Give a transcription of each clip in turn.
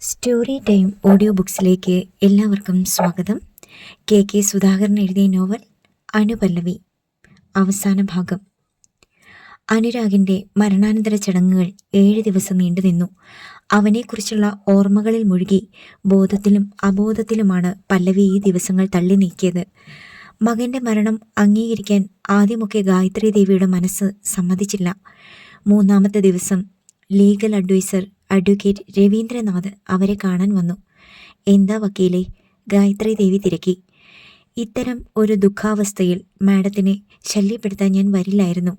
Story time audio ബുക്സിലേക്ക് എല്ലാവർക്കും സ്വാഗതം. K K Sudhakaran എഴുതിയ നോവൽ അനുപല്ലവി അവസാന ഭാഗം. അനുരാഗിന്റെ മരണാനന്തര ചടങ്ങുകൾ ഏഴ് ദിവസം നീണ്ടു നിന്നു. അവനെക്കുറിച്ചുള്ള ഓർമ്മകളിൽ മുഴുകി ബോധത്തിലും അബോധത്തിലുമാണ് പല്ലവി ഈ ദിവസങ്ങൾ തള്ളി നീക്കിയത്. മകന്റെ മരണം അംഗീകരിക്കാൻ ആദ്യമൊക്കെ ഗായത്രി ദേവിയുടെ മനസ്സ് സമ്മതിച്ചില്ല. മൂന്നാമത്തെ ദിവസം ലീഗൽ അഡ്വൈസർ അഡ്വക്കേറ്റ് രവീന്ദ്രനാഥ് അവരെ കാണാൻ വന്നു. എന്താ വക്കീലെ ഗായത്രി ദേവി തിരക്കി. ഇത്തരം ഒരു ദുഃഖാവസ്ഥയിൽ മാഡത്തിനെ ശല്യപ്പെടുത്താൻ ഞാൻ വരില്ലായിരുന്നു.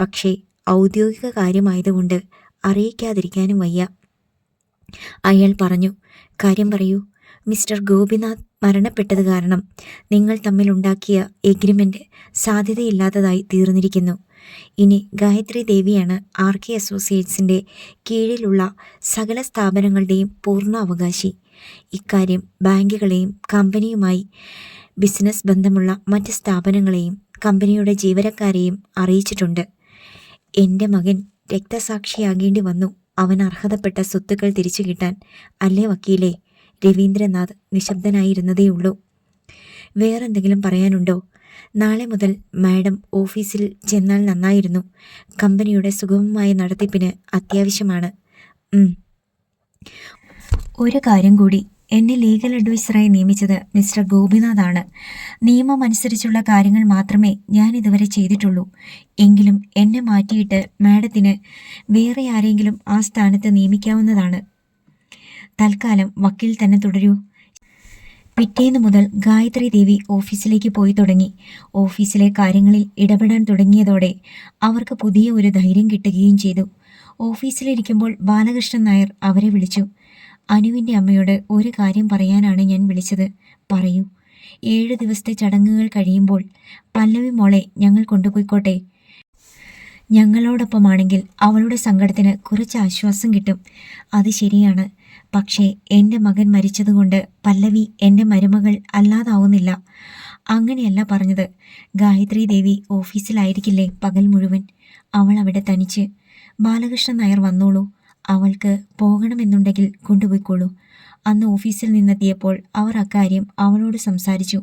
പക്ഷേ ഔദ്യോഗിക കാര്യമായതുകൊണ്ട് അറിയിക്കാതിരിക്കാനും വയ്യ. അയാൾ പറഞ്ഞു കാര്യം പറയൂ. മിസ്റ്റർ ഗോപിനാഥ് മരണപ്പെട്ടത് കാരണം നിങ്ങൾ തമ്മിലുണ്ടാക്കിയ എഗ്രിമെന്റ് സാധ്യതയില്ലാത്തതായി തീർന്നിരിക്കുന്നു. ഇനി ഗായത്രി ദേവിയാണ് ആർ കെ അസോസിയേറ്റ്സിന്റെ കീഴിലുള്ള സകല സ്ഥാപനങ്ങളുടെയും പൂർണ അവകാശി. ഇക്കാര്യം ബാങ്കുകളെയും കമ്പനിയുമായി ബിസിനസ് ബന്ധമുള്ള മറ്റ് സ്ഥാപനങ്ങളെയും കമ്പനിയുടെ ജീവനക്കാരെയും അറിയിച്ചിട്ടുണ്ട്. എന്റെ മകൻ രക്തസാക്ഷിയാകേണ്ടി വന്നു. അവൻ അർഹതപ്പെട്ട സ്വത്തുക്കൾ തിരിച്ചു കിട്ടാൻ അല്ലേ വക്കീലേ? രവീന്ദ്രനാഥ് നിശബ്ദനായിരുന്നതേയുള്ളൂ. വേറെന്തെങ്കിലും പറയാനുണ്ടോ? നാളെ മുതൽ മാഡം ഓഫീസിൽ ചെന്നാൽ നന്നായിരുന്നു. കമ്പനിയുടെ സുഗമമായ നടത്തിപ്പിന് അത്യാവശ്യമാണ്. ഒരു കാര്യം കൂടി. എന്നെ ലീഗൽ അഡ്വൈസറായി നിയമിച്ചത് മിസ്റ്റർ ഗോപിനാഥാണ്. നിയമം അനുസരിച്ചുള്ള കാര്യങ്ങൾ മാത്രമേ ഞാൻ ഇതുവരെ ചെയ്തിട്ടുള്ളൂ. എങ്കിലും എന്നെ മാറ്റിയിട്ട് മാഡത്തിന് വേറെ ആരെങ്കിലും ആ സ്ഥാനത്ത് നിയമിക്കാവുന്നതാണ്. തൽക്കാലം വക്കീൽ തന്നെ തുടരൂ. പിറ്റേന്ന് മുതൽ ഗായത്രി ദേവി ഓഫീസിലേക്ക് പോയി തുടങ്ങി. ഓഫീസിലെ കാര്യങ്ങളിൽ ഇടപെടാൻ തുടങ്ങിയതോടെ അവർക്ക് പുതിയ ഒരു ധൈര്യം കിട്ടുകയും ചെയ്തു. ഓഫീസിലിരിക്കുമ്പോൾ ബാലകൃഷ്ണൻ നായർ അവരെ വിളിച്ചു. അനുവിന്റെ അമ്മയോട് ഒരു കാര്യം പറയാനാണ് ഞാൻ വിളിച്ചത്. പറയൂ. ഏഴ് ദിവസത്തെ ചടങ്ങുകൾ കഴിയുമ്പോൾ പല്ലവി മോളെ ഞങ്ങൾ കൊണ്ടുപോയിക്കോട്ടെ. ഞങ്ങളോടൊപ്പമാണെങ്കിൽ അവളുടെ സങ്കടത്തിന് കുറച്ച് ആശ്വാസം കിട്ടും. അത് ശരിയാണ്. പക്ഷേ എന്റെ മകൻ മരിച്ചതുകൊണ്ട് പല്ലവി എന്റെ മരുമകൾ അല്ലാതാവുന്നില്ല. അങ്ങനെയല്ല പറഞ്ഞത്. ഗായത്രി ദേവി ഓഫീസിലായിരിക്കില്ലേ പകൽ മുഴുവൻ? അവൾ അവിടെ തനിച്ച്. ബാലകൃഷ്ണൻ നായർ വന്നോളൂ. അവൾക്ക് പോകണമെന്നുണ്ടെങ്കിൽ കൊണ്ടുപോയിക്കോളൂ. അന്ന് ഓഫീസിൽ നിന്നെത്തിയപ്പോൾ അവർ അക്കാര്യം അവളോട് സംസാരിച്ചു.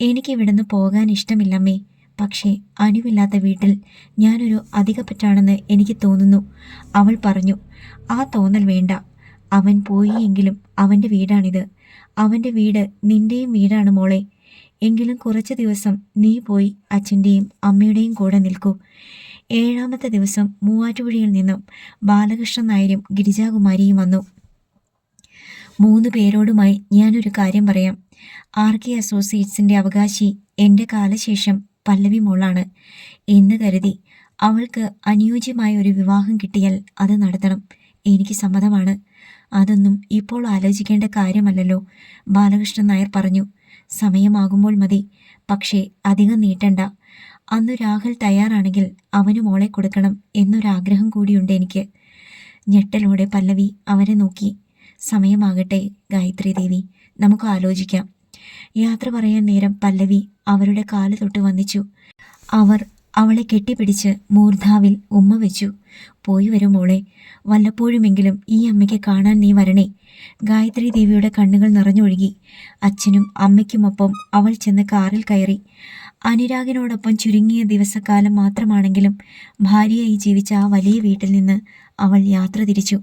എനിക്ക് ഇവിടുന്ന് പോകാൻ ഇഷ്ടമില്ലമ്മേ. പക്ഷേ അനുവില്ലാത്ത വീട്ടിൽ ഞാനൊരു അധികപ്പറ്റാണെന്ന് എനിക്ക് തോന്നുന്നു. അവൾ പറഞ്ഞു. ആ തോന്നൽ വേണ്ട. അവൻ പോയി എങ്കിലും അവന്റെ വീടാണിത്. അവന്റെ വീട് നിന്റെയും വീടാണ് മോളെ. എങ്കിലും കുറച്ച് ദിവസം നീ പോയി അച്ഛന്റെയും അമ്മയുടെയും കൂടെ നിൽക്കൂ. ഏഴാമത്തെ ദിവസം മൂവാറ്റുപുഴയിൽ നിന്നും ബാലകൃഷ്ണൻ നായരും ഗിരിജാകുമാരിയും വന്നു. മൂന്ന് പേരോടുമായി ഞാനൊരു കാര്യം പറയാം. ആർ കെ അസോസിയേറ്റ്സിന്റെ അവകാശി എന്റെ കാലശേഷം പല്ലവി മോളാണ്. എന്ന് കരുതി അവൾക്ക് അനുയോജ്യമായ ഒരു വിവാഹം കിട്ടിയാൽ അത് നടത്തണം. എനിക്ക് സമ്മതമാണ്. അതൊന്നും ഇപ്പോൾ ആലോചിക്കേണ്ട കാര്യമല്ലല്ലോ. ബാലകൃഷ്ണൻ നായർ പറഞ്ഞു സമയമാകുമ്പോൾ മതി. പക്ഷേ അധികം നീട്ടണ്ട. അന്ന് രാഹുൽ തയ്യാറാണെങ്കിൽ അവന് മോളെ കൊടുക്കണം എന്നൊരാഗ്രഹം കൂടിയുണ്ട് എനിക്ക്. ഞെട്ടലോടെ പല്ലവി അവരെ നോക്കി. സമയമാകട്ടെ ഗായത്രി ദേവി. നമുക്ക് ആലോചിക്കാം. യാത്ര പറയാൻ നേരം പല്ലവി അവരുടെ കാൽ തൊട്ട് വന്നിച്ചു അവർ അവളെ കെട്ടിപ്പിടിച്ച് മൂർധാവിൽ ഉമ്മ വെച്ചു. പോയി വരും മോളെ. വല്ലപ്പോഴുമെങ്കിലും ഈ അമ്മയ്ക്ക് കാണാൻ നീ വരണേ. ഗായത്രി ദേവിയുടെ കണ്ണുകൾ നിറഞ്ഞൊഴുകി. അച്ഛനും അമ്മയ്ക്കുമൊപ്പം അവൾ ചെന്ന് കാറിൽ കയറി. അനുരാഗിനോടൊപ്പം ചുരുങ്ങിയ ദിവസക്കാലം മാത്രമാണെങ്കിലും ഭാര്യയായി ജീവിച്ച ആ വലിയ വീട്ടിൽ നിന്ന് അവൾ യാത്ര തിരിച്ചു.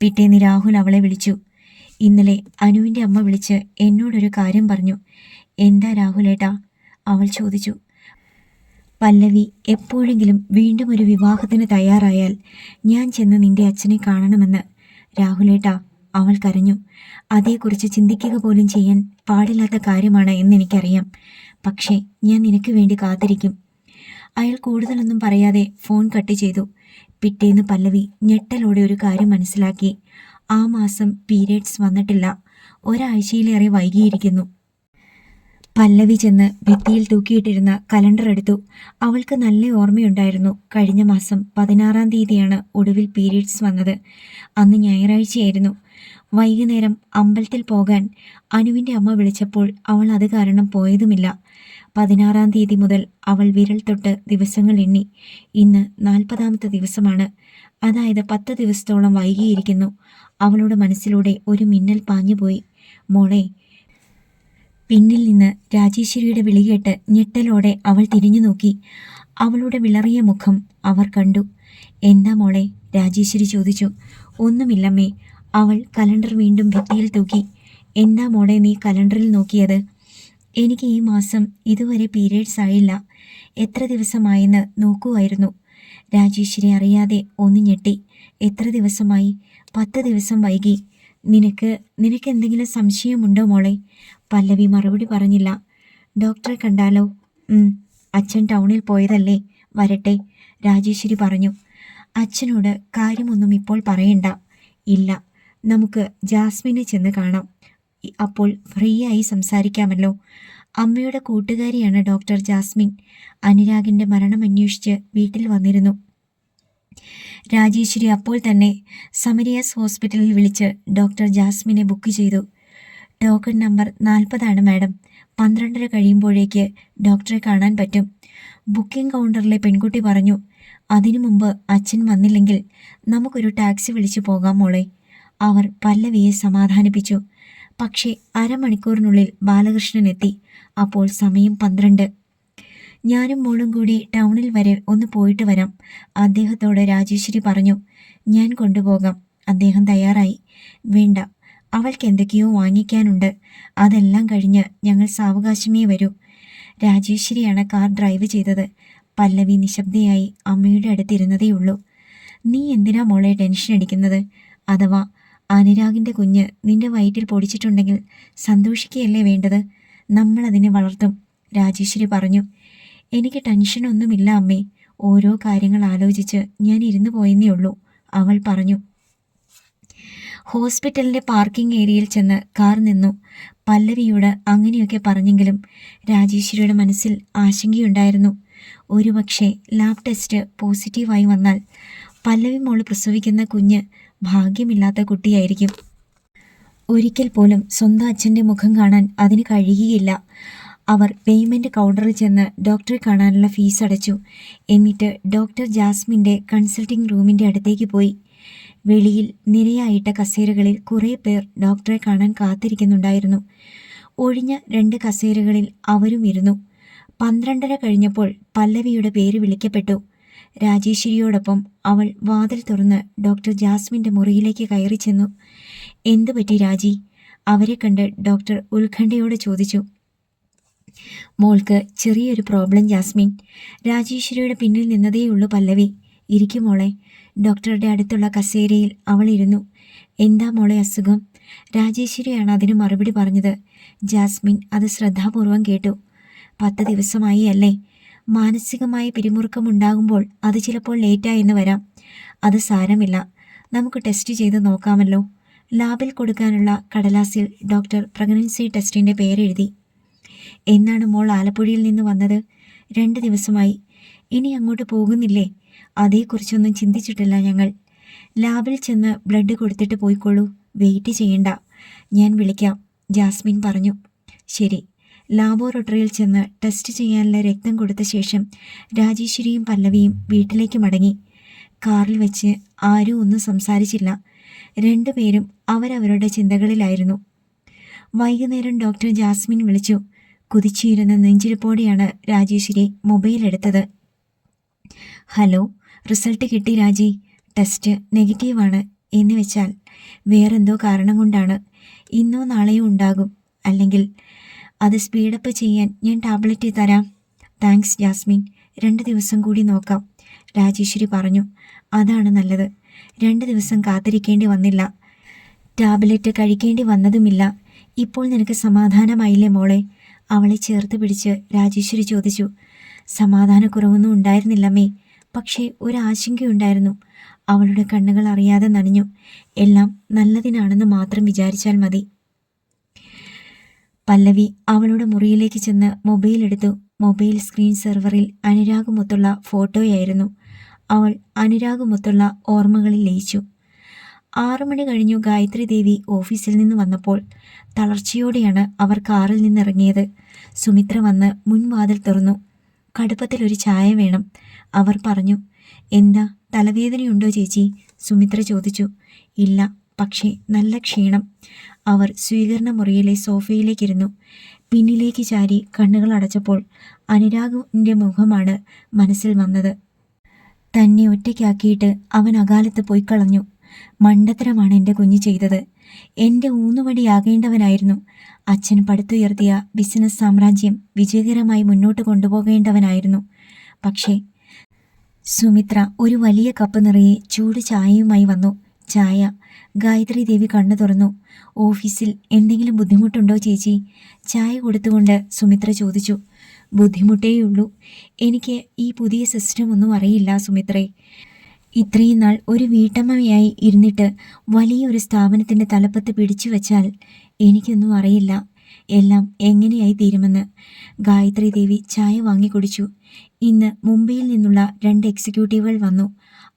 പിറ്റേന്ന് രാഹുൽ അവളെ വിളിച്ചു. ഇന്നലെ അനുവിന്റെ അമ്മ വിളിച്ച് എന്നോടൊരു കാര്യം പറഞ്ഞു. എന്താ രാഹുലേട്ടാ? അവൾ ചോദിച്ചു. പല്ലവി എപ്പോഴെങ്കിലും വീണ്ടും ഒരു വിവാഹത്തിന് തയ്യാറായാൽ ഞാൻ ചെന്ന് നിന്റെ അച്ഛനെ കാണണമെന്ന്. രാഹുലേട്ടാ അവൾ കരഞ്ഞു. അതേക്കുറിച്ച് ചിന്തിക്കുക പോലും ചെയ്യാൻ പാടില്ലാത്ത കാര്യമാണ് എന്നെനിക്കറിയാം പക്ഷേ ഞാൻ നിനക്ക് വേണ്ടി കാത്തിരിക്കും. അയാൾ കൂടുതലൊന്നും പറയാതെ ഫോൺ കട്ട് ചെയ്തു. പിറ്റേന്ന് പല്ലവി ഞെട്ടലോടെ ഒരു കാര്യം മനസ്സിലാക്കി. ആ മാസം പീരിയഡ്സ് വന്നിട്ടില്ല. ഒരാഴ്ചയിലേറെ വൈകിയിരിക്കുന്നു. പല്ലവി ചെന്ന് ഭിത്തിയിൽ തൂക്കിയിട്ടിരുന്ന കലണ്ടർ എടുത്തു. അവൾക്ക് നല്ല ഓർമ്മയുണ്ടായിരുന്നു. കഴിഞ്ഞ മാസം പതിനാറാം തീയതിയാണ് ഒടുവിൽ പീരീഡ്സ് വന്നത്. അന്ന് ഞായറാഴ്ചയായിരുന്നു. വൈകുന്നേരം അമ്പലത്തിൽ പോകാൻ അനുവിന്റെ അമ്മ വിളിച്ചപ്പോൾ അവൾ അത് കാരണം പോയതുമില്ല. പതിനാറാം തീയതി മുതൽ അവൾ വിരൽ തൊട്ട് ദിവസങ്ങൾ എണ്ണി. ഇന്ന് നാൽപ്പതാമത്തെ ദിവസമാണ്. അതായത് പത്ത് ദിവസത്തോളം വൈകിയിരിക്കുന്നു. അവളുടെ മനസ്സിലൂടെ ഒരു മിന്നൽ പാഞ്ഞുപോയി. മോളെ പിന്നിൽ നിന്ന് രാജേശ്വരിയുടെ വിളികേട്ട് ഞെട്ടലോടെ അവൾ തിരിഞ്ഞു നോക്കി. അവളുടെ വിളറിയ മുഖം അവർ കണ്ടു. എന്താ മോളെ? രാജേശ്വരി ചോദിച്ചു. ഒന്നുമില്ലമ്മേ. അവൾ കലണ്ടർ വീണ്ടും ഭിത്തിയിൽ തൂക്കി. എന്താ മോളെ നീ കലണ്ടറിൽ നോക്കിയത്? എനിക്ക് ഈ മാസം ഇതുവരെ പീരീഡ്സ് ആയില്ല. എത്ര ദിവസമായെന്ന് നോക്കുമായിരുന്നു രാജേശ്വരി അറിയാതെ ഒന്ന് ഞെട്ടി. എത്ര ദിവസമായി? പത്ത് ദിവസം വൈകി. നിനക്ക് നിനക്ക് എന്തെങ്കിലും സംശയമുണ്ടോ മോളെ? പല്ലവി മറുപടി പറഞ്ഞില്ല. ഡോക്ടറെ കണ്ടാലോ? അച്ഛൻ ടൗണിൽ പോയതല്ലേ? വരട്ടെ രാജേശ്വരി പറഞ്ഞു. അച്ഛനോട് കാര്യമൊന്നും ഇപ്പോൾ പറയണ്ട. ഇല്ല നമുക്ക് ജാസ്മിനെ ചെന്ന് കാണാം. അപ്പോൾ ഫ്രീ ആയി സംസാരിക്കാമല്ലോ. അമ്മയുടെ കൂട്ടുകാരിയാണ് ഡോക്ടർ ജാസ്മിൻ. അനുരാഗിന്റെ മരണം അന്വേഷിച്ച് വീട്ടിൽ വന്നിരുന്നു. രാജേശ്വരി അപ്പോൾ തന്നെ സമരിയാസ് ഹോസ്പിറ്റലിൽ വിളിച്ച് ഡോക്ടർ ജാസ്മിനെ ബുക്ക് ചെയ്തു. ടോക്കൺ നമ്പർ നാൽപ്പതാണ് മാഡം. പന്ത്രണ്ടര കഴിയുമ്പോഴേക്ക് ഡോക്ടറെ കാണാൻ പറ്റും. ബുക്കിംഗ് കൗണ്ടറിലെ പെൺകുട്ടി പറഞ്ഞു അതിനു മുമ്പ് അച്ഛൻ വന്നില്ലെങ്കിൽ നമുക്കൊരു ടാക്സി വിളിച്ചു പോകാം മോളെ. അവർ പല്ലവിയെ സമാധാനിപ്പിച്ചു. പക്ഷേ അരമണിക്കൂറിനുള്ളിൽ ബാലകൃഷ്ണൻ എത്തി. അപ്പോൾ സമയം പന്ത്രണ്ട്. ഞാനും മോളും കൂടി ടൗണിൽ വരെ ഒന്ന് പോയിട്ട് വരാം. അദ്ദേഹത്തോട് രാജേശ്വരി പറഞ്ഞു ഞാൻ കൊണ്ടുപോകാം. അദ്ദേഹം തയ്യാറായി. വേണ്ട അവൾക്ക് എന്തൊക്കെയോ വാങ്ങിക്കാനുണ്ട്. അതെല്ലാം കഴിഞ്ഞ് ഞങ്ങൾ സാവകാശമേ വരൂ. രാജേശ്വരിയാണ് കാർ ഡ്രൈവ് ചെയ്തത്. പല്ലവി നിശബ്ദയായി അമ്മയുടെ അടുത്തിരുന്നതേയുള്ളൂ നീ എന്തിനാ മോളെ ടെൻഷൻ അടിക്കുന്നത്? അഥവാ അനുരാഗിന്റെ കുഞ്ഞ് നിന്റെ വയറ്റിൽ പൊടിച്ചിട്ടുണ്ടെങ്കിൽ സന്തോഷിക്കുകയല്ലേ വേണ്ടത്? നമ്മളതിനെ വളർത്തും രാജേശ്വരി പറഞ്ഞു. എനിക്ക് ടെൻഷനൊന്നുമില്ല അമ്മേ. ഓരോ കാര്യങ്ങൾ ആലോചിച്ച് ഞാൻ ഇരുന്നു പോയെന്നേ ഉള്ളൂ അവൾ പറഞ്ഞു. ഹോസ്പിറ്റലിന്റെ പാർക്കിംഗ് ഏരിയയിൽ ചെന്ന് കാർ നിന്നു. പല്ലവിയോട് അങ്ങനെയൊക്കെ പറഞ്ഞെങ്കിലും രാജേശ്വരിയുടെ മനസ്സിൽ ആശങ്കയുണ്ടായിരുന്നു. ഒരുപക്ഷെ ലാബ് ടെസ്റ്റ് പോസിറ്റീവായി വന്നാൽ പല്ലവി മോൾ പ്രസവിക്കുന്ന കുഞ്ഞ് ഭാഗ്യമില്ലാത്ത കുട്ടിയായിരിക്കും. ഒരിക്കൽ പോലും സ്വന്തം അച്ഛന്റെ മുഖം കാണാൻ അതിന് കഴിയുകയില്ല. അവർ പേയ്മെന്റ് കൗണ്ടറിൽ ചെന്ന് ഡോക്ടറെ കാണാനുള്ള ഫീസ് അടച്ചു. എന്നിട്ട് ഡോക്ടർ ജാസ്മിന്റെ കൺസൾട്ടിംഗ് റൂമിന്റെ അടുത്തേക്ക് പോയി. വെളിയിൽ നിരയായിട്ട കസേരകളിൽ കുറേ പേർ ഡോക്ടറെ കാണാൻ കാത്തിരിക്കുന്നുണ്ടായിരുന്നു. ഒഴിഞ്ഞ രണ്ട് കസേരകളിൽ അവരും ഇരുന്നു. പന്ത്രണ്ടര കഴിഞ്ഞപ്പോൾ പല്ലവിയുടെ പേര് വിളിക്കപ്പെട്ടു. രാജേശ്വരിയോടൊപ്പം അവൾ വാതിൽ തുറന്ന് ഡോക്ടർ ജാസ്മിന്റെ മുറിയിലേക്ക് കയറി ചെന്നു. എന്തു പറ്റി രാജി? അവരെ കണ്ട് ഡോക്ടർ ഉത്കണ്ഠയോടെ ചോദിച്ചു. മോൾക്ക് ചെറിയൊരു പ്രോബ്ലം ജാസ്മിൻ. രാജേശ്വരിയുടെ പിന്നിൽ നിന്നതേയുള്ളൂ പല്ലവി. ഇരിക്കും മോളെ. ഡോക്ടറുടെ അടുത്തുള്ള കസേരയിൽ അവൾ ഇരുന്നു. എന്താ മോളെ അസുഖം? രാജേശ്വരിയാണ് അതിന് മറുപടി പറഞ്ഞത്. ജാസ്മിൻ അത് ശ്രദ്ധാപൂർവം കേട്ടു. പത്ത് ദിവസമായി അല്ലേ? മാനസികമായ പിരിമുറുക്കമുണ്ടാകുമ്പോൾ അത് ചിലപ്പോൾ ലേറ്റായെന്ന് വരാം. അത് സാരമില്ല. നമുക്ക് ടെസ്റ്റ് ചെയ്ത് നോക്കാമല്ലോ. ലാബിൽ കൊടുക്കാനുള്ള കടലാസിൽ ഡോക്ടർ പ്രഗ്നൻസി ടെസ്റ്റിന്റെ പേരെഴുതി. എന്നാണ് മോൾ ആലപ്പുഴയിൽ നിന്ന് വന്നത്? രണ്ട് ദിവസമായി. ഇനി അങ്ങോട്ട് പോകുന്നില്ലേ? അതേക്കുറിച്ചൊന്നും ചിന്തിച്ചിട്ടില്ല ഞങ്ങൾ. ലാബിൽ ചെന്ന് ബ്ലഡ് കൊടുത്തിട്ട് പോയിക്കോളൂ. വെയിറ്റ് ചെയ്യണ്ട. ഞാൻ വിളിക്കാം. ജാസ്മിൻ പറഞ്ഞു. ശരി. ലാബോറട്ടറിയിൽ ചെന്ന് ടെസ്റ്റ് ചെയ്യാനുള്ള രക്തം കൊടുത്ത ശേഷം രാജേശ്വരിയും പല്ലവിയും വീട്ടിലേക്ക് മടങ്ങി. കാറിൽ വെച്ച് ആരും ഒന്നും സംസാരിച്ചില്ല. രണ്ടുപേരും അവരവരുടെ ചിന്തകളിലായിരുന്നു. വൈകുന്നേരം ഡോക്ടർ ജാസ്മിൻ വിളിച്ചു. കുതിച്ചിരുന്ന നെഞ്ചിരിപ്പോടെയാണ് രാജേശ്വരി മൊബൈൽ എടുത്തത്. ഹലോ റിസൾട്ട് കിട്ടി രാജി. ടെസ്റ്റ് നെഗറ്റീവാണ് എന്ന് വെച്ചാൽ വേറെന്തോ കാരണം കൊണ്ടാണ്. ഇന്നോ നാളെയോ ഉണ്ടാകും. അല്ലെങ്കിൽ അത് സ്പീഡപ്പ് ചെയ്യാൻ ഞാൻ ടാബ്ലറ്റ് തരാം. Thanks Jasmine. രണ്ട് ദിവസം കൂടി നോക്കാം രാജേശ്വരി പറഞ്ഞു. അതാണ് നല്ലത്. രണ്ട് ദിവസം കാത്തിരിക്കേണ്ടി വന്നില്ല. ടാബ്ലറ്റ് കഴിക്കേണ്ടി വന്നതുമില്ല. ഇപ്പോൾ നിനക്ക് സമാധാനമായില്ലേ മോളെ? അവളെ ചേർത്ത് പിടിച്ച് രാജേശ്വരി ചോദിച്ചു സമാധാനക്കുറവൊന്നും ഉണ്ടായിരുന്നില്ലമ്മേ. പക്ഷേ ഒരാശങ്കയുണ്ടായിരുന്നു. അവളുടെ കണ്ണുകൾ അറിയാതെ നനഞ്ഞു. എല്ലാം നല്ലതിനാണെന്ന് മാത്രം വിചാരിച്ചാൽ മതി. പല്ലവി അവളുടെ മുറിയിലേക്ക് ചെന്ന് മൊബൈൽ എടുത്തു. മൊബൈൽ സ്ക്രീൻ സെർവറിൽ അനുരാഗമൊത്തുള്ള ഫോട്ടോയായിരുന്നു. അവൾ അനുരാഗമൊത്തുള്ള ഓർമ്മകളിൽ ലയിച്ചു. ആറു മണി കഴിഞ്ഞു ഗായത്രി ദേവി ഓഫീസിൽ നിന്ന് വന്നപ്പോൾ തളർച്ചയോടെയാണ് അവർ കാറിൽ നിന്നിറങ്ങിയത്. സുമിത്ര വന്ന് മുൻവാതിൽ തുറന്നു. കടുപ്പത്തിൽ ഒരു ചായ വേണം. അവർ പറഞ്ഞു എന്താ തലവേദനയുണ്ടോ ചേച്ചി? സുമിത്ര ചോദിച്ചു. ഇല്ല പക്ഷേ നല്ല ക്ഷീണം. അവർ സ്വീകരണ മുറിയിലെ സോഫയിലേക്കിരുന്നു. പിന്നിലേക്ക് ചാരി കണ്ണുകൾ അടച്ചപ്പോൾ അനുരാഗിന്റെ മുഖമാണ് മനസ്സിൽ വന്നത്. തന്നെ ഒറ്റയ്ക്കാക്കിയിട്ട് അവൻ അകാലത്ത് പോയി കളഞ്ഞു. മണ്ടത്തരമാണ് എന്റെ കുഞ്ഞ് ചെയ്തത്. എന്റെ ഊന്നുവടിയാകേണ്ടവനായിരുന്നു അച്ഛൻ പടുത്തുയർത്തിയ ബിസിനസ് സാമ്രാജ്യം വിജയകരമായി മുന്നോട്ട് കൊണ്ടുപോകേണ്ടവനായിരുന്നു. പക്ഷേ സുമിത്ര ഒരു വലിയ കപ്പ് നിറയെ ചൂട് ചായയുമായി വന്നു. ചായ. ഗായത്രി ദേവി കണ്ണു തുറന്നു. ഓഫീസിൽ എന്തെങ്കിലും ബുദ്ധിമുട്ടുണ്ടോ ചേച്ചി? ചായ കൊടുത്തുകൊണ്ട് സുമിത്ര ചോദിച്ചു. ബുദ്ധിമുട്ടേയുള്ളൂ. എനിക്ക് ഈ പുതിയ സിസ്റ്റം ഒന്നും അറിയില്ല സുമിത്രേ. ഇത്രയും നാൾ ഒരു വീട്ടമ്മയായി ഇരുന്നിട്ട് വലിയൊരു സ്ഥാപനത്തിന്റെ തലപ്പത്ത് പിടിച്ചു വച്ചാൽ എനിക്കൊന്നും അറിയില്ല. എല്ലാം എങ്ങനെയായി തീരുമെന്ന്. ഗായത്രി ദേവി ചായ വാങ്ങി വാങ്ങിക്കുടിച്ചു ഇന്ന് മുംബൈയിൽ നിന്നുള്ള രണ്ട് എക്സിക്യൂട്ടീവുകൾ വന്നു.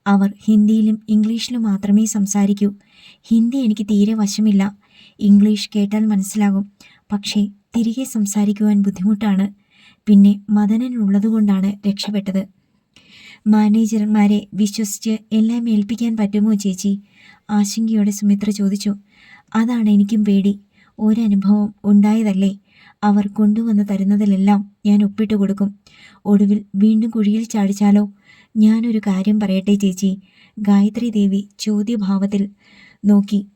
അവർ ഹിന്ദിയിലും ഇംഗ്ലീഷിലും മാത്രമേ സംസാരിക്കൂ. ഹിന്ദി എനിക്ക് തീരെ വശമില്ല. ഇംഗ്ലീഷ് കേട്ടാൽ മനസ്സിലാകും. പക്ഷേ തിരികെ സംസാരിക്കുവാൻ ബുദ്ധിമുട്ടാണ്. പിന്നെ മദനനുള്ളതുകൊണ്ടാണ് രക്ഷപ്പെട്ടത്. മാനേജർമാരെ വിശ്വസിച്ച് എല്ലാം ഏൽപ്പിക്കാൻ പറ്റുമോ ചേച്ചി? ആശങ്കയോടെ സുമിത്ര ചോദിച്ചു. അതാണ് എനിക്കും പേടി. ഒരനുഭവം ഉണ്ടായതല്ലേ? അവർ കൊണ്ടുവന്ന് തരുന്നതിലെല്ലാം ഞാൻ ഒപ്പിട്ട് കൊടുക്കും. ഒടുവിൽ വീണ്ടും കുഴിയിൽ ചാടിച്ചാലോ? ഞാനൊരു കാര്യം പറയട്ടെ ചേച്ചി. ഗായത്രി ദേവി ചോദ്യഭാവത്തിൽ നോക്കി.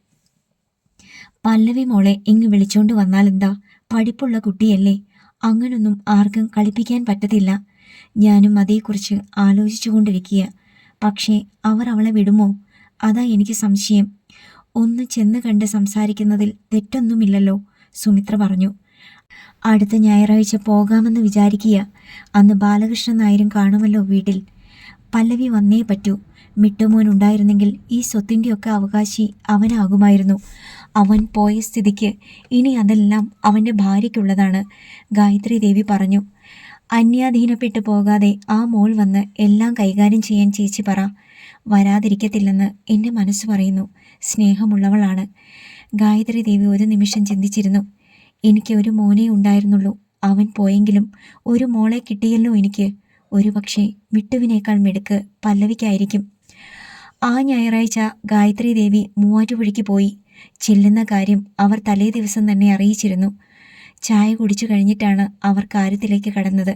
പല്ലവി മോളെ ഇങ്ങ് വിളിച്ചോണ്ട് വന്നാലെന്താ പഠിപ്പുള്ള കുട്ടിയല്ലേ. അങ്ങനൊന്നും ആർക്കും കളിപ്പിക്കാൻ പറ്റത്തില്ല. ഞാനും അതേക്കുറിച്ച് ആലോചിച്ചുകൊണ്ടിരിക്കുക. പക്ഷേ അവർ അവളെ വിടുമോ? അതാ എനിക്ക് സംശയം. ഒന്ന് ചെന്ന് കണ്ട് സംസാരിക്കുന്നതിൽ തെറ്റൊന്നുമില്ലല്ലോ സുമിത്ര പറഞ്ഞു. അടുത്ത ഞായറാഴ്ച പോകാമെന്ന് വിചാരിക്കുക. അന്ന് ബാലകൃഷ്ണൻ നായരും കാണുമല്ലോ വീട്ടിൽ. പല്ലവി വന്നേ പറ്റൂ. മിട്ടുമോൻ ഉണ്ടായിരുന്നെങ്കിൽ ഈ സ്വത്തിന്റെയൊക്കെ അവകാശി അവനാകുമായിരുന്നു. അവൻ പോയ സ്ഥിതിക്ക് ഇനി അതെല്ലാം അവന്റെ ഭാര്യയ്ക്കുള്ളതാണ്. ഗായത്രി ദേവി പറഞ്ഞു. അന്യാധീനപ്പെട്ടു പോകാതെ ആ മോൾ വന്ന് എല്ലാം കൈകാര്യം ചെയ്യാൻ ചേച്ചി പറ. വരാതിരിക്കത്തില്ലെന്ന് എന്റെ മനസ്സ് പറയുന്നു. സ്നേഹമുള്ളവളാണ്. ഗായത്രി ദേവി ഒരു നിമിഷം ചിന്തിച്ചിരുന്നു. എനിക്ക് ഒരു മോനെ ഉണ്ടായിരുന്നുള്ളൂ. അവൻ പോയെങ്കിലും ഒരു മോളെ കിട്ടിയല്ലോ എനിക്ക്. ഒരു പക്ഷേ മിട്ടുവിനേക്കാൾ മിടുക്ക് പല്ലവിക്കായിരിക്കും. ആ ഞായറാഴ്ച ഗായത്രി ദേവി മൂവാറ്റുപുഴയ്ക്ക് പോയി. ചെല്ലുന്ന കാര്യം അവർ തലേ ദിവസം തന്നെ അറിയിച്ചിരുന്നു. ചായ കുടിച്ചു കഴിഞ്ഞിട്ടാണ് അവർ കാര്യത്തിലേക്ക് കടന്നത്.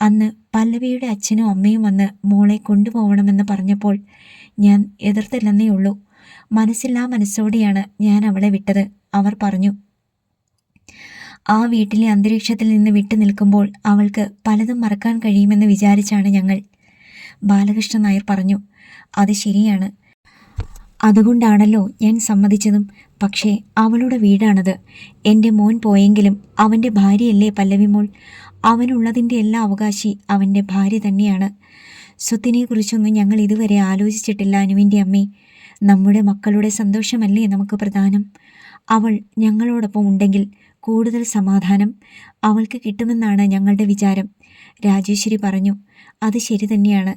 അന്ന് പല്ലവിയുടെ അച്ഛനും അമ്മയും വന്ന് മോളെ കൊണ്ടുപോകണമെന്ന് പറഞ്ഞപ്പോൾ ഞാൻ എതിർത്തില്ലെന്നേ ഉള്ളൂ. മനസ്സില്ലാ മനസ്സോടെയാണ് ഞാൻ അവളെ വിട്ടത്. അവർ പറഞ്ഞു ആ വീട്ടിലെ അന്തരീക്ഷത്തിൽ നിന്ന് വിട്ടു നിൽക്കുമ്പോൾ അവൾക്ക് പലതും മറക്കാൻ കഴിയുമെന്ന് വിചാരിച്ചാണ് ഞങ്ങൾ. ബാലകൃഷ്ണൻ നായർ പറഞ്ഞു അത് ശരിയാണ്. അതുകൊണ്ടാണല്ലോ ഞാൻ സമ്മതിച്ചതും പക്ഷേ അവളുടെ വീടാണത്. എന്റെ മോൻ പോയെങ്കിലും അവന്റെ ഭാര്യയല്ലേ പല്ലവിമോൾ അവനുള്ളതിന്റെ എല്ലാ അവകാശി അവന്റെ ഭാര്യ തന്നെയാണ്. സ്വത്തിനെക്കുറിച്ചൊന്നും ഞങ്ങൾ ഇതുവരെ ആലോചിച്ചിട്ടില്ല അനുവിന്റെ അമ്മേ. നമ്മുടെ മക്കളുടെ സന്തോഷമല്ലേ നമുക്ക് പ്രധാനം? അവൾ ഞങ്ങളോടൊപ്പം ഉണ്ടെങ്കിൽ കൂടുതൽ സമാധാനം അവൾക്ക് കിട്ടുമെന്നാണ് ഞങ്ങളുടെ വിചാരം. രാജേശ്വരി പറഞ്ഞു അത് ശരി തന്നെയാണ്.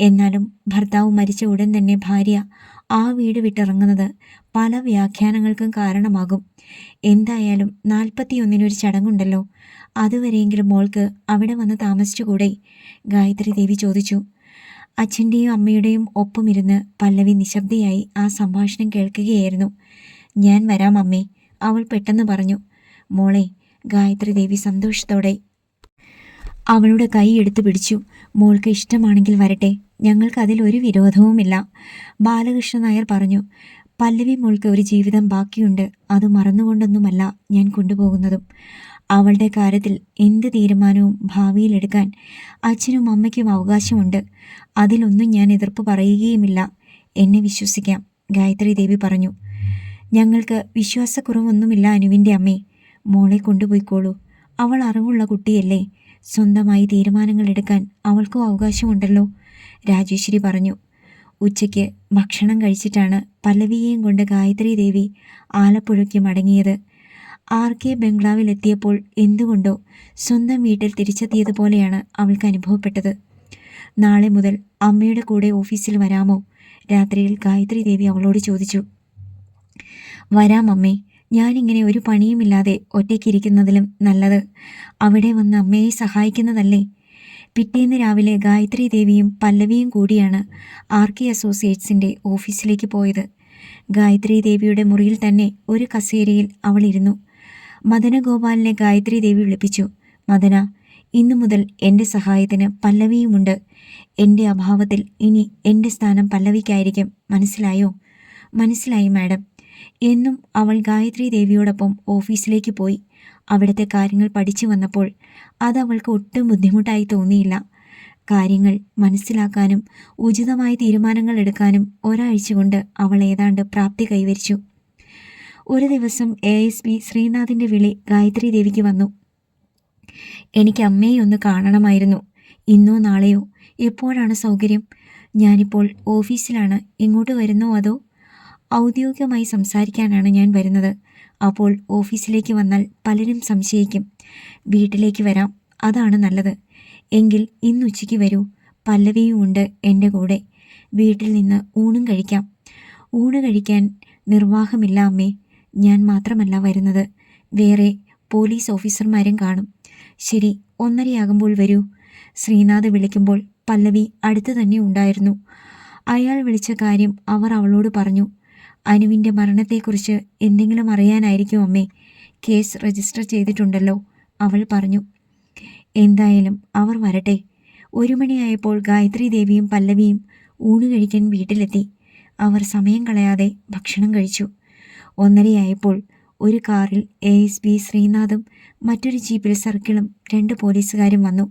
എന്നാലും ഭർത്താവ് മരിച്ച ഉടൻ തന്നെ ഭാര്യ ആ വീട് വിട്ടിറങ്ങുന്നത് പല വ്യാഖ്യാനങ്ങൾക്കും കാരണമാകും. എന്തായാലും നാൽപ്പത്തിയൊന്നിനൊരു ചടങ്ങുണ്ടല്ലോ. അതുവരെയെങ്കിലും മോൾക്ക് അവിടെ വന്ന് താമസിച്ചുകൂടെ? ഗായത്രി ദേവി ചോദിച്ചു. അച്ഛന്റെയും അമ്മയുടെയും ഒപ്പമിരുന്ന് പല്ലവി നിശബ്ദയായി ആ സംഭാഷണം കേൾക്കുകയായിരുന്നു. ഞാൻ വരാം അമ്മേ അവൾ പെട്ടെന്ന് പറഞ്ഞു. മോളെ ഗായത്രി ദേവി സന്തോഷത്തോടെ അവളുടെ കൈ എടുത്തു പിടിച്ചു. മോൾക്ക് ഇഷ്ടമാണെങ്കിൽ വരട്ടെ. ഞങ്ങൾക്ക് ഒരു വിരോധവുമില്ല. ബാലകൃഷ്ണൻ നായർ പറഞ്ഞു പല്ലവി മോൾക്ക് ഒരു ജീവിതം ബാക്കിയുണ്ട്. അത് മറന്നുകൊണ്ടൊന്നുമല്ല ഞാൻ കൊണ്ടുപോകുന്നതും. അവളുടെ കാര്യത്തിൽ എന്ത് തീരുമാനവും ഭാവിയിലെടുക്കാൻ അച്ഛനും അമ്മയ്ക്കും അവകാശമുണ്ട്. അതിലൊന്നും ഞാൻ എതിർപ്പ് പറയുകയുമില്ല. എന്നെ വിശ്വസിക്കാം ഗായത്രി ദേവി പറഞ്ഞു. ഞങ്ങൾക്ക് വിശ്വാസക്കുറവൊന്നുമില്ല അനുവിന്റെ അമ്മേ. മോളെ കൊണ്ടുപോയിക്കോളൂ. അവൾ അറിവുള്ള കുട്ടിയല്ലേ. സ്വന്തമായി തീരുമാനങ്ങൾ എടുക്കാൻ അവൾക്കും അവകാശമുണ്ടല്ലോ. രാജേശ്വരി പറഞ്ഞു. ഉച്ചയ്ക്ക് ഭക്ഷണം കഴിച്ചിട്ടാണ് പല്ലവിയെയും കൊണ്ട് ഗായത്രി ദേവി ആലപ്പുഴയ്ക്ക് മടങ്ങിയത്. ആർ കെ ബംഗ്ലാവിലെത്തിയപ്പോൾ എന്തുകൊണ്ടോ സ്വന്തം വീട്ടിൽ തിരിച്ചെത്തിയതുപോലെയാണ് അവൾക്ക് അനുഭവപ്പെട്ടത്. നാളെ മുതൽ അമ്മയുടെ കൂടെ ഓഫീസിൽ വരാമോ? രാത്രിയിൽ ഗായത്രി ദേവി അവളോട് ചോദിച്ചു. വരാം അമ്മേ. ഞാനിങ്ങനെ ഒരു പണിയുമില്ലാതെ ഒറ്റയ്ക്കിരിക്കുന്നതിലും നല്ലത്. അവിടെ വന്ന് അമ്മയെ സഹായിക്കുന്നതല്ലേ? പിറ്റേന്ന് രാവിലെ ഗായത്രി ദേവിയും പല്ലവിയും കൂടിയാണ് ആർ കെ അസോസിയേറ്റ്സിന്റെ ഓഫീസിലേക്ക് പോയത്. ഗായത്രി ദേവിയുടെ മുറിയിൽ തന്നെ ഒരു കസേരയിൽ അവൾ ഇരുന്നു. മദനഗോപാലിനെ ഗായത്രി ദേവി വിളിപ്പിച്ചു. മദന ഇന്നു മുതൽ എന്റെ സഹായത്തിന് പല്ലവിയുമുണ്ട്. എന്റെ അഭാവത്തിൽ ഇനി എന്റെ സ്ഥാനം പല്ലവിക്കായിരിക്കും. മനസ്സിലായോ? മനസ്സിലായി മാഡം. എന്നും അവൾ ഗായത്രി ദേവിയോടൊപ്പം ഓഫീസിലേക്ക് പോയി. അവിടുത്തെ കാര്യങ്ങൾ പഠിച്ചു വന്നപ്പോൾ അത് അവൾക്ക് ഒട്ടും ബുദ്ധിമുട്ടായി തോന്നിയില്ല. കാര്യങ്ങൾ മനസ്സിലാക്കാനും ഉചിതമായ തീരുമാനങ്ങൾ എടുക്കാനും ഒരാഴ്ച കൊണ്ട് അവൾ ഏതാണ്ട് പ്രാപ്തി കൈവരിച്ചു. ഒരു ദിവസം എ എസ് പി ശ്രീനാഥിന്റെ വിളി ഗായത്രി ദേവിക്ക് വന്നു. എനിക്ക് അമ്മയെ ഒന്ന് കാണണമായിരുന്നു. ഇന്നോ നാളെയോ? എപ്പോഴാണ് സൗകര്യം? ഞാനിപ്പോൾ ഓഫീസിലാണ്. ഇങ്ങോട്ട് വരുന്നോ അതോ? ഔദ്യോഗികമായി സംസാരിക്കാനാണ് ഞാൻ വരുന്നത്. അപ്പോൾ ഓഫീസിലേക്ക് വന്നാൽ പലരും സംശയിക്കും. വീട്ടിലേക്ക് വരാം അതാണ് നല്ലത്. എങ്കിൽ ഇന്ന് ഉച്ചയ്ക്ക് വരൂ പല്ലവിയും ഉണ്ട് എന്റെ കൂടെ. വീട്ടിൽ നിന്ന് ഊണും കഴിക്കാം. ഊണ് കഴിക്കാൻ നിർവാഹമില്ല അമ്മേ. ഞാൻ മാത്രമല്ല വരുന്നത്. വേറെ പോലീസ് ഓഫീസർമാരും കാണും. ശരി ഒന്നരയാകുമ്പോൾ വരൂ. ശ്രീനാഥ് വിളിക്കുമ്പോൾ പല്ലവി അടുത്തു തന്നെ ഉണ്ടായിരുന്നു. അയാൾ വിളിച്ച കാര്യം അവർ അവളോട് പറഞ്ഞു. അനുവിന്റെ മരണത്തെക്കുറിച്ച് എന്തെങ്കിലും അറിയാനായിരിക്കും അമ്മേ. കേസ് രജിസ്റ്റർ ചെയ്തിട്ടുണ്ടല്ലോ അവൾ പറഞ്ഞു. എന്തായാലും അവർ വരട്ടെ. ഒരു മണിയായപ്പോൾ ഗായത്രി ദേവിയും പല്ലവിയും ഊണ് കഴിക്കാൻ വീട്ടിലെത്തി. അവർ സമയം കളയാതെ ഭക്ഷണം കഴിച്ചു. ഒന്നരയായപ്പോൾ ഒരു കാറിൽ എ എസ് പി ശ്രീനാഥും മറ്റൊരു ജീപ്പിൽ സർക്കിളും രണ്ട് പോലീസുകാരും വന്നു.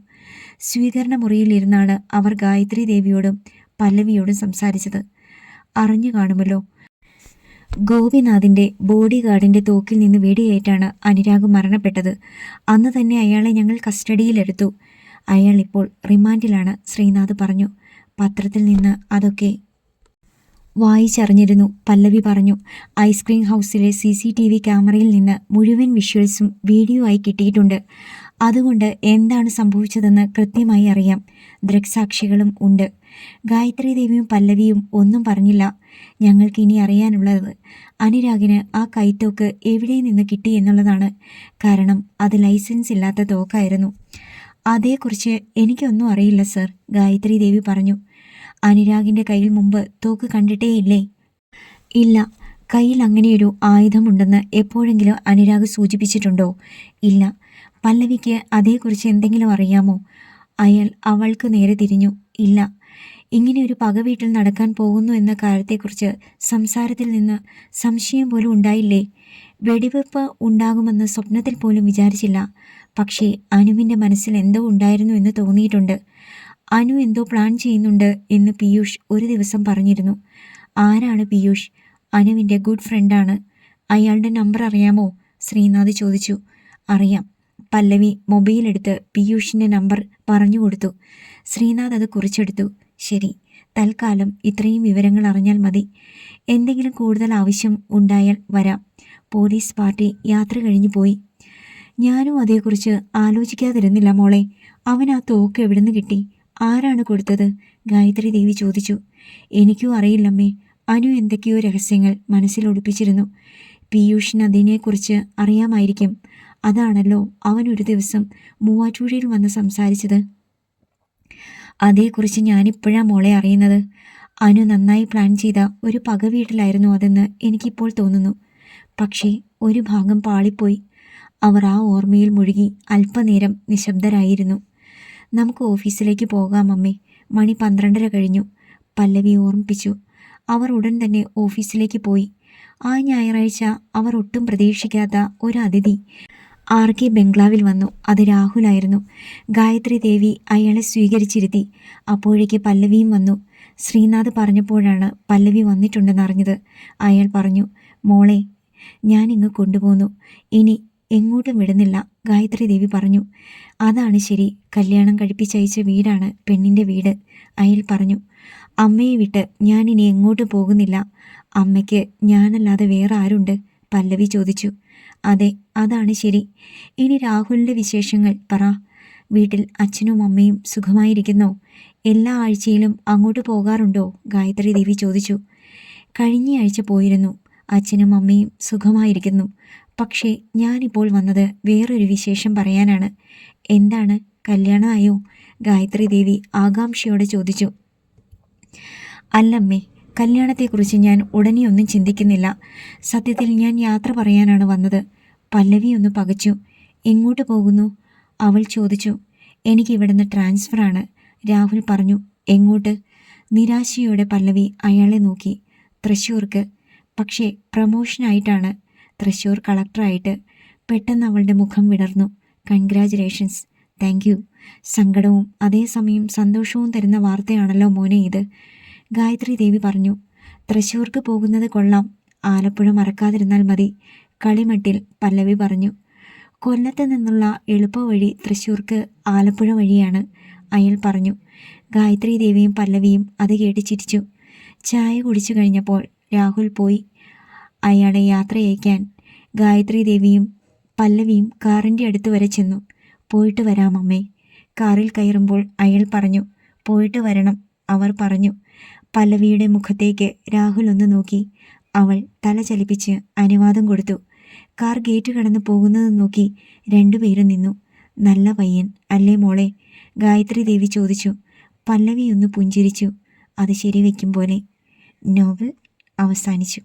സ്വീകരണ മുറിയിലിരുന്നാണ് അവർ ഗായത്രി ദേവിയോടും പല്ലവിയോടും സംസാരിച്ചത്. അറിഞ്ഞു കാണുമല്ലോ ഗോപിനാഥിന്റെ ബോഡി ഗാർഡിന്റെ തോക്കിൽ നിന്ന് വെടിയേറ്റാണ് അനുരാഗ് മരണപ്പെട്ടത്. അന്ന് തന്നെ അയാളെ ഞങ്ങൾ കസ്റ്റഡിയിലെടുത്തു. അയാൾ ഇപ്പോൾ റിമാൻഡിലാണ് ശ്രീനാഥ് പറഞ്ഞു. പത്രത്തിൽ നിന്ന് അതൊക്കെ വായിച്ചറിഞ്ഞിരുന്നു. പല്ലവി പറഞ്ഞു ഐസ്ക്രീം ഹൗസിലെ സി സി ടി വി ക്യാമറയിൽ നിന്ന് മുഴുവൻ വിഷ്വൽസും വീഡിയോ ആയി കിട്ടിയിട്ടുണ്ട്. അതുകൊണ്ട് എന്താണ് സംഭവിച്ചതെന്ന് കൃത്യമായി അറിയാം. ദൃക്സാക്ഷികളും ഉണ്ട്. ഗായത്രി ദേവിയും പല്ലവിയും ഒന്നും പറഞ്ഞില്ല. ഞങ്ങൾക്ക് ഇനി അറിയാനുള്ളത് അനുരാഗിന് ആ കൈത്തോക്ക് എവിടെ നിന്ന് കിട്ടി എന്നുള്ളതാണ്. കാരണം അത് ലൈസൻസ് ഇല്ലാത്ത തോക്കായിരുന്നു. അതേക്കുറിച്ച് എനിക്കൊന്നും അറിയില്ല സർ ഗായത്രി ദേവി പറഞ്ഞു. അനുരാഗിന്റെ കയ്യിൽ മുമ്പ് തോക്ക് കണ്ടിട്ടേയില്ലേ? ഇല്ല കയ്യിൽ അങ്ങനെയൊരു ആയുധമുണ്ടെന്ന് എപ്പോഴെങ്കിലും അനുരാഗ് സൂചിപ്പിച്ചിട്ടുണ്ടോ? ഇല്ല. പല്ലവിക്ക് അതേക്കുറിച്ച് എന്തെങ്കിലും അറിയാമോ? അയാൾ അവൾക്ക് നേരെ തിരിഞ്ഞു. ഇല്ല ഇങ്ങനെ ഒരു പക വീട്ടിൽ നടക്കാൻ പോകുന്നു എന്ന കാര്യത്തെക്കുറിച്ച് സംസാരത്തിൽ നിന്ന് സംശയം പോലും ഉണ്ടായില്ലേ? വെടിവെപ്പ് ഉണ്ടാകുമെന്ന് സ്വപ്നത്തിൽ പോലും വിചാരിച്ചില്ല. പക്ഷേ അനുവിന്റെ മനസ്സിൽ എന്തോ ഉണ്ടായിരുന്നു എന്ന് തോന്നിയിട്ടുണ്ട്. അനു എന്തോ പ്ലാൻ ചെയ്യുന്നുണ്ട് എന്ന് പീയൂഷ് ഒരു ദിവസം പറഞ്ഞിരുന്നു. ആരാണ് പീയൂഷ്? അനുവിന്റെ ഗുഡ് ഫ്രണ്ടാണ് അയാളുടെ നമ്പർ അറിയാമോ? ശ്രീനാഥ് ചോദിച്ചു. അറിയാം. പല്ലവി മൊബൈലെടുത്ത് പീയൂഷിന്റെ നമ്പർ പറഞ്ഞു കൊടുത്തു. ശ്രീനാഥ് അത് കുറിച്ചെടുത്തു. ശരി തൽക്കാലം ഇത്രയും വിവരങ്ങൾ അറിഞ്ഞാൽ മതി. എന്തെങ്കിലും കൂടുതൽ ആവശ്യം ഉണ്ടായാൽ വരാം. പോലീസ് പാർട്ടി യാത്ര കഴിഞ്ഞു പോയി. ഞാനും അതേക്കുറിച്ച് ആലോചിക്കാതിരുന്നില്ല മോളെ. അവൻ ആ തോക്ക് എവിടുന്ന് കിട്ടി? ആരാണ് കൊടുത്തത്? ഗായത്രി ദേവി ചോദിച്ചു. എനിക്കും അറിയില്ലമ്മേ. അനു എന്തൊക്കെയോ രഹസ്യങ്ങൾ മനസ്സിൽ ഒളിപ്പിച്ചിരുന്നു. പീയൂഷിന് അതിനെക്കുറിച്ച് അറിയാമായിരിക്കും. അതാണല്ലോ അവൻ ഒരു ദിവസം മൂവാറ്റുപുഴയിൽ വന്ന് സംസാരിച്ചത്. അതേക്കുറിച്ച് ഞാനിപ്പോഴാ മോളെ അറിയുന്നത്. അനു നന്നായി പ്ലാൻ ചെയ്ത ഒരു പക വീട്ടിലായിരുന്നു അതെന്ന് എനിക്കിപ്പോൾ തോന്നുന്നു. പക്ഷേ ഒരു ഭാഗം പാളിപ്പോയി. അവർ ആ ഓർമ്മയിൽ മുഴുകി അല്പനേരം നിശബ്ദരായിരുന്നു. നമുക്ക് ഓഫീസിലേക്ക് പോകാം അമ്മേ. മണി പന്ത്രണ്ടര കഴിഞ്ഞു. പല്ലവി ഓർമ്മിപ്പിച്ചു. അവർ ഉടൻ തന്നെ ഓഫീസിലേക്ക് പോയി. ആ ഞായറാഴ്ച അവർ ഒട്ടും പ്രതീക്ഷിക്കാത്ത ഒരു അതിഥി ആർ കെ ബംഗ്ലാവിൽ വന്നു. അത് രാഹുലായിരുന്നു. ഗായത്രി ദേവി അയാളെ സ്വീകരിച്ചിരുത്തി. അപ്പോഴേക്ക് പല്ലവിയും വന്നു. ശ്രീനാഥ് പറഞ്ഞപ്പോഴാണ് പല്ലവി വന്നിട്ടുണ്ടെന്ന് അറിഞ്ഞത് അയാൾ പറഞ്ഞു മോളെ ഞാൻ ഇങ്ങ് കൊണ്ടുപോന്നു. ഇനി എങ്ങോട്ടും വിടുന്നില്ല ഗായത്രി ദേവി പറഞ്ഞു. അതാണ് ശരി. കല്യാണം കഴിപ്പിച്ചയച്ച വീടാണ് പെണ്ണിന്റെ വീട് അയാൾ പറഞ്ഞു. അമ്മയെ വിട്ട് ഞാൻ ഇനി എങ്ങോട്ടും പോകുന്നില്ല. അമ്മയ്ക്ക് ഞാനല്ലാതെ വേറെ ആരുണ്ട്? പല്ലവി ചോദിച്ചു. അതെ അതാണ് ശരി. ഇനി രാഹുലിന്റെ വിശേഷങ്ങൾ പറ. വീട്ടിൽ അച്ഛനും അമ്മയും സുഖമായിരിക്കുന്നോ? എല്ലാ ആഴ്ചയിലും അങ്ങോട്ട് പോകാറുണ്ടോ? ഗായത്രി ദേവി ചോദിച്ചു. കഴിഞ്ഞ ആഴ്ച പോയിരുന്നു. അച്ഛനും അമ്മയും സുഖമായിരിക്കുന്നു. പക്ഷേ ഞാനിപ്പോൾ വന്നത് വേറൊരു വിശേഷം പറയാനാണ്. എന്താണ്? കല്യാണമായോ ഗായത്രി ദേവി ആകാംക്ഷയോടെ ചോദിച്ചു. അല്ലമ്മേ കല്യാണത്തെക്കുറിച്ച് ഞാൻ ഉടനെയൊന്നും ചിന്തിക്കുന്നില്ല. സത്യത്തിൽ ഞാൻ യാത്ര പറയാനാണ് വന്നത്. പല്ലവി ഒന്ന് പകച്ചു. എങ്ങോട്ട് പോകുന്നു? അവൾ ചോദിച്ചു. എനിക്ക് ഇവിടുന്ന് ട്രാൻസ്ഫറാണ് രാഹുൽ പറഞ്ഞു. എങ്ങോട്ട്? നിരാശയോടെ പല്ലവി അയാളെ നോക്കി. തൃശ്ശൂർക്ക്. പക്ഷേ പ്രമോഷനായിട്ടാണ് തൃശ്ശൂർ കളക്ടറായിട്ട് പെട്ടെന്ന് അവളുടെ മുഖം വിടർന്നു. കൺഗ്രാജുലേഷൻസ് താങ്ക് യു സങ്കടവും അതേസമയം സന്തോഷവും തരുന്ന വാർത്തയാണല്ലോ മോനെ ഇത്. ഗായത്രി ദേവി പറഞ്ഞു. തൃശ്ശൂർക്ക് പോകുന്നത് കൊള്ളാം. ആലപ്പുഴ മറക്കാതിരുന്നാൽ മതി. കളിമട്ടിൽ പല്ലവി പറഞ്ഞു. കൊല്ലത്ത് നിന്നുള്ള എളുപ്പവഴി തൃശ്ശൂർക്ക് ആലപ്പുഴ വഴിയാണ് അയാൾ പറഞ്ഞു. ഗായത്രി ദേവിയും പല്ലവിയും അത് കേട്ട് ചിരിച്ചു. ചായ കുടിച്ചു കഴിഞ്ഞപ്പോൾ രാഹുൽ പോയി. അയാളെ യാത്രയയക്കാൻ ഗായത്രി ദേവിയും പല്ലവിയും കാറിന്റെ അടുത്ത് വരെ ചെന്നു. പോയിട്ട് വരാം അമ്മേ. കാറിൽ കയറുമ്പോൾ അയാൾ പറഞ്ഞു. പോയിട്ട് വരണം അവർ പറഞ്ഞു. പല്ലവിയുടെ മുഖത്തേക്ക് രാഹുൽ ഒന്ന് നോക്കി. അവൾ തല ചലിപ്പിച്ച് അനുവാദം കൊടുത്തു. കാർ ഗേറ്റ് കടന്ന് പോകുന്നത് നോക്കി രണ്ടുപേരും നിന്നു. നല്ല പയ്യൻ അല്ലേ മോളെ? ഗായത്രി ദേവി ചോദിച്ചു. പല്ലവി ഒന്ന് പുഞ്ചിരിച്ചു. അത് ശരിവെക്കും പോലെ. നോവൽ അവസാനിച്ചു.